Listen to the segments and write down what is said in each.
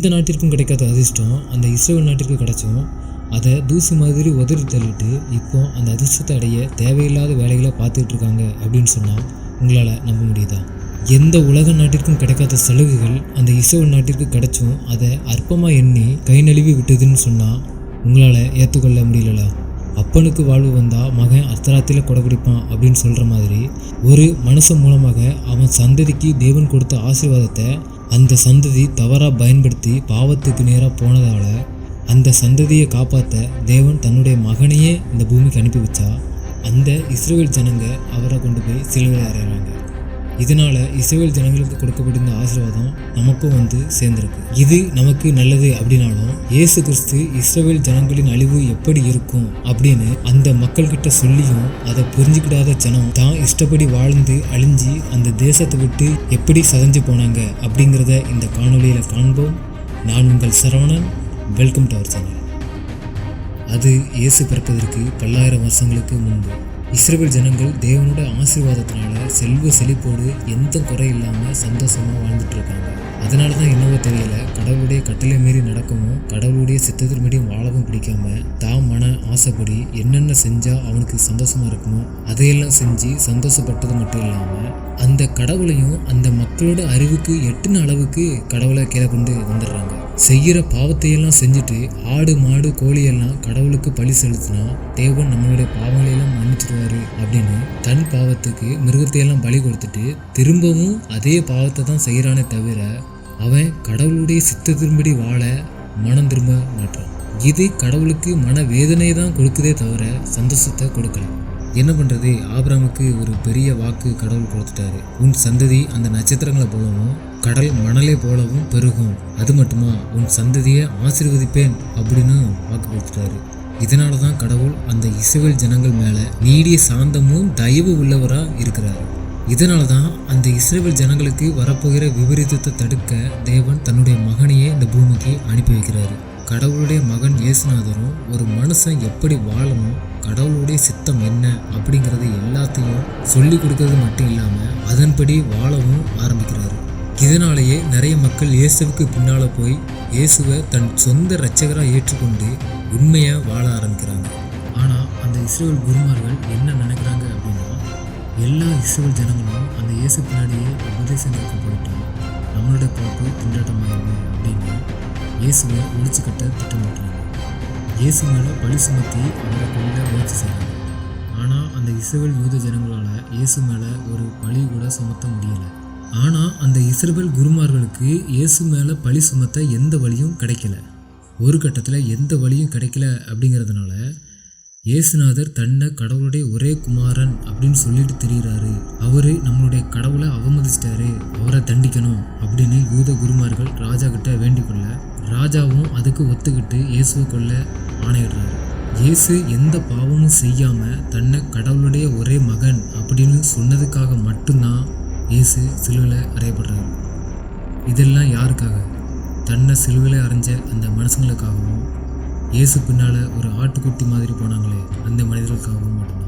எந்த நாட்டிற்கும் கிடைக்காத அதிர்ஷ்டம் அந்த இஸ்ரேல் நாட்டிற்கு கிடைச்சும். அதை தூசி மாதிரி உதறி தள்ளிட்டு இப்போ அந்த அதிர்ஷ்டத்தை அடைய தேவையில்லாத வேலைகளை பார்த்துட்டு இருக்காங்க அப்படின்னு சொன்னால் உங்களால் நம்ப முடியுதா? எந்த உலக நாட்டிற்கும் கிடைக்காத சலுகைகள் அந்த இஸ்ரேல் நாட்டிற்கு கிடைச்சும் அதை அற்பமாக எண்ணி கை நழுவி விட்டதுன்னு சொன்னால் உங்களால் ஏற்றுக்கொள்ள முடியலல. அப்பனுக்கு வாழ்வு வந்தால் மகன் அர்த்தராத்தியில் கொடைபிடிப்பான் அப்படின்னு சொல்கிற மாதிரி ஒரு மனுஷன் மூலமாக அவன் சந்ததிக்கு தேவன் கொடுத்த ஆசீர்வாதத்தை அந்த சந்ததி தவறாக பயன்படுத்தி பாவத்துக்கு நேராக போனதால் அந்த சந்ததியை காப்பாற்ற தேவன் தன்னுடைய மகனையே இந்த பூமிக்கு அனுப்பி வச்சா. அந்த இஸ்ரேல் ஜனங்க அவரை கொண்டு போய் சிலுவையில் அறையிறாங்க. இதனால இஸ்ரேல் ஜனங்களுக்கு கொடுக்கப்பட்டிருந்த ஆசீர்வாதம் நமக்கும் வந்து சேர்ந்திருக்கு. இது நமக்கு நல்லது அப்படின்னாலும் இயேசு கிறிஸ்து இஸ்ரேல் ஜனங்களின் அழிவு எப்படி இருக்கும் அப்படின்னு அந்த மக்கள்கிட்ட சொல்லியும் அதை புரிஞ்சுக்கிடாத ஜனம் தான் இஷ்டப்படி வாழ்ந்து அழிஞ்சு அந்த தேசத்தை விட்டு எப்படி சதஞ்சு போனாங்க அப்படிங்கிறத இந்த காணொலியில் காண்போம். நான் உங்கள் Saravanan. Welcome to our channel அது இயேசு பிறப்பதற்கு பல்லாயிரம் வருஷங்களுக்கு முன்பு. இஸ்ரேல் ஜனங்கள் தேவனோட ஆசீர்வாதத்தினால செல்வ செழிப்போடு எந்த குறை இல்லாமல் சந்தோஷமாக வாழ்ந்துட்டு இருக்காங்க அதனால தான் என்னவோ தெரியல கடவுளுடைய கட்டளை மீறி நடக்கவும் கடவுளுடைய சித்தத்தின் மீறியும் வாழவும் பிடிக்காம தான் மன ஆசைப்படி என்னென்ன செஞ்சா அவனுக்கு சந்தோஷமா இருக்குமோ அதையெல்லாம் செஞ்சு சந்தோஷப்பட்டது மட்டும் இல்லாமல் அந்த கடவுளையும் அந்த மக்களோட அறிவுக்கு எட்டுன அளவுக்கு கடவுளை கீழே கொண்டு வந்துடுறாங்க. செய்கிற பாவத்தையெல்லாம் செஞ்சுட்டு ஆடு மாடு கோழியெல்லாம் கடவுளுக்கு பழி செலுத்தினா தேவன் நம்மளுடைய பாவங்களையெல்லாம் மன்னிச்சிடுவாரு அப்படின்னு தன் பாவத்துக்கு மிருகத்தையெல்லாம் பலி கொடுத்துட்டு திரும்பவும் அதே பாவத்தை தான் செய்கிறானே தவிர அவன் கடவுளுடைய சித்தத்தின்படி வாழ மனம் திரும்ப மாட்டான். இது கடவுளுக்கு மன வேதனையை தான் கொடுக்குதே தவிர சந்தோஷத்தை கொடுக்கல. என்ன பண்ணுறது ஆபிராமுக்கு ஒரு பெரிய வாக்கு கடவுள் கொடுத்துட்டாரு. உன் சந்ததி அந்த நட்சத்திரங்களை போலவும் கடல் மணலை போலவும் பெருகும். அது மட்டுமா உன் சந்ததியை ஆசீர்வதிப்பேன் அப்படின்னு வாக்கு கொடுத்துட்டாரு. இதனால தான் கடவுள் அந்த இஸ்ரவேல் ஜனங்கள் மேலே நீடிய சாந்தமும் தயவு உள்ளவராக இருக்கிறார். இதனால தான் அந்த இஸ்ரேல் ஜனங்களுக்கு வரப்போகிற விபரீதத்தை தடுக்க தேவன் தன்னுடைய மகனையே இந்த பூமிக்கு அனுப்பி வைக்கிறாரு. கடவுளுடைய மகன் இயேசுநாதரும் ஒரு மனுஷன் எப்படி வாழணும் கடவுளுடைய சித்தம் என்ன அப்படிங்கிறது எல்லாத்தையும் சொல்லி கொடுக்கறது மட்டும் இல்லாமல் அதன்படி வாழவும் ஆரம்பிக்கிறாரு. இதனாலேயே நிறைய மக்கள் இயேசுவுக்கு பின்னால் போய் இயேசுவை தன் சொந்த இரட்சகராக ஏற்றுக்கொண்டு உண்மையாக வாழ ஆரம்பிக்கிறாங்க. ஆனால் அந்த இஸ்ரேல் குருமார்கள் என்ன நினைக்கிறாங்க அப்படின்னா எல்லா இஸ்ரேல் ஜனங்களும் அந்த இயேசு பின்னாடியே உபதேசம் போயிட்டோம் நம்மளோட பாப்பு திண்டாட்டமாயிருங்க அப்படின்னு இயேசுவை ஒழிச்சு கட்ட திட்டமிட்டாங்க இயேசு மேலே பழி சுமத்தி அவரை கொள்ள முயற்சி செய்கிறாங்க ஆனால் அந்த இஸ்ரேல் யூத ஜனங்களால் இயேசு மேலே ஒரு பழி கூட சுமத்த முடியலை. ஆனால் அந்த இஸ்ரேல் குருமார்களுக்கு இயேசு மேலே பழி சுமத்த எந்த வழியும் கிடைக்கல. ஒரு கட்டத்தில் எந்த வழியும் கிடைக்கல அப்படிங்கிறதுனால இயேசுநாதர் தன்னை கடவுளுடைய ஒரே குமாரன் அப்படின்னு சொல்லிட்டு தெரிகிறாரு அவரு நம்மளுடைய கடவுளை அவமதிச்சிட்டாரு. அவரை தண்டிக்கணும் அப்படின்னு யூத குருமார்கள் ராஜா கிட்ட வேண்டிக் கொள்ள ராஜாவும் அதுக்கு ஒத்துக்கிட்டு இயேசுவை கொள்ள ஆணையிடுறாரு. இயேசு எந்த பாவமும் செய்யாம தன்னை கடவுளுடைய ஒரே மகன் அப்படின்னு சொன்னதுக்காக மட்டும்தான் இயேசு சிலுவையில் அறையப்படுறாரு இதெல்லாம் யாருக்காக? தன்னை சிலுவையில் அரைஞ்ச அந்த மனுஷங்களுக்காகவும் இயேசு பின்னால் ஒரு ஆட்டுக்குட்டி மாதிரி போனாங்களே அந்த மனிதர்களுக்காகவும் மட்டும்தான்.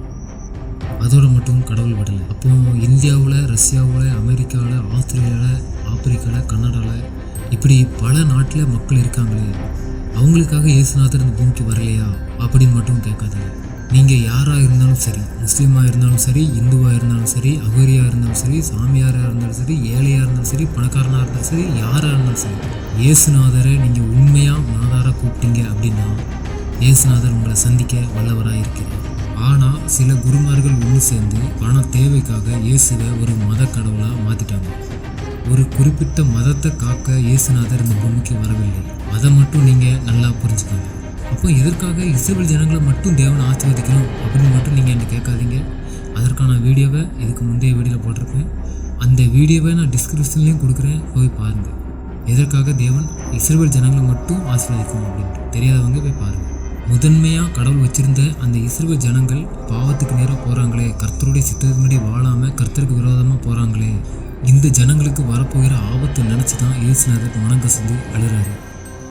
அதோட மட்டும் கடவுள் விடலை. அப்போ இந்தியாவில் ரஷ்யாவில் அமெரிக்காவில் ஆஸ்திரேலியாவில் ஆப்பிரிக்காவில் கன்னடாவில் இப்படி பல நாட்டில் மக்கள் இருக்காங்களே அவங்களுக்காக இயேசுநாதர் இந்த பூமிக்கு வரலையா? அப்படின்னு மட்டும் கேட்காதீங்க. நீங்கள் யாராக இருந்தாலும் சரி முஸ்லீமாக இருந்தாலும் சரி இந்துவாக இருந்தாலும் சரி அகரியாக இருந்தாலும் சரி சாமியாராக இருந்தாலும் சரி ஏழையாக இருந்தாலும் சரி பணக்காரனாக இருந்தாலும் சரி யாராக இருந்தாலும் சரி இயேசுநாதரை நீங்கள் உண்மையாக நாதாராக கூப்பிட்டீங்க அப்படின்னா இயேசுநாதர் உங்களை சந்திக்க வல்லவராக இருக்கிறார். ஆனால் சில குருமார்கள் ஒன்று சேர்ந்து பண தேவைக்காக இயேசுவை ஒரு மத கடவுளாக மாற்றிட்டாங்க ஒரு குறிப்பிட்ட மதத்தை காக்க இயேசுநாதர் இந்த பூமிக்கு வரவில்லை. அதை மட்டும் நீங்கள் நல்லா புரிஞ்சுக்கோங்க. அப்போ எதற்காக இஸ்ரேல் ஜனங்களை மட்டும் தேவனை ஆசீர்வதிக்கணும் அப்படின்னு மட்டும் நீங்கள் என்ன கேட்காதீங்க. அதற்கான வீடியோவை இதுக்கு முந்தைய வீடியோவில் போட்டிருப்பேன் அந்த வீடியோவை நான் டிஸ்கிரிப்ஷன்லேயும் கொடுக்குறேன். போய் பாருங்கள் எதற்காக தேவன் இஸ்ரேல் ஜனங்களை மட்டும் ஆசீர்வதிக்கணும் அப்படின்ட்டு தெரியாதவங்க போய் பாருங்கள் முதன்மையாக கடவுள் வச்சிருந்த அந்த இஸ்ரேல் ஜனங்கள் பாவத்துக்கு நேராக போகிறாங்களே கர்த்தருடைய சித்தத்தின்படி வாழாமல் கர்த்தருக்கு விரோதமாக போகிறாங்களே இந்த ஜனங்களுக்கு வரப்போகிற ஆபத்தை நினச்சி தான் இயேசுநாதர் மனம் கசந்து அழுறாரு.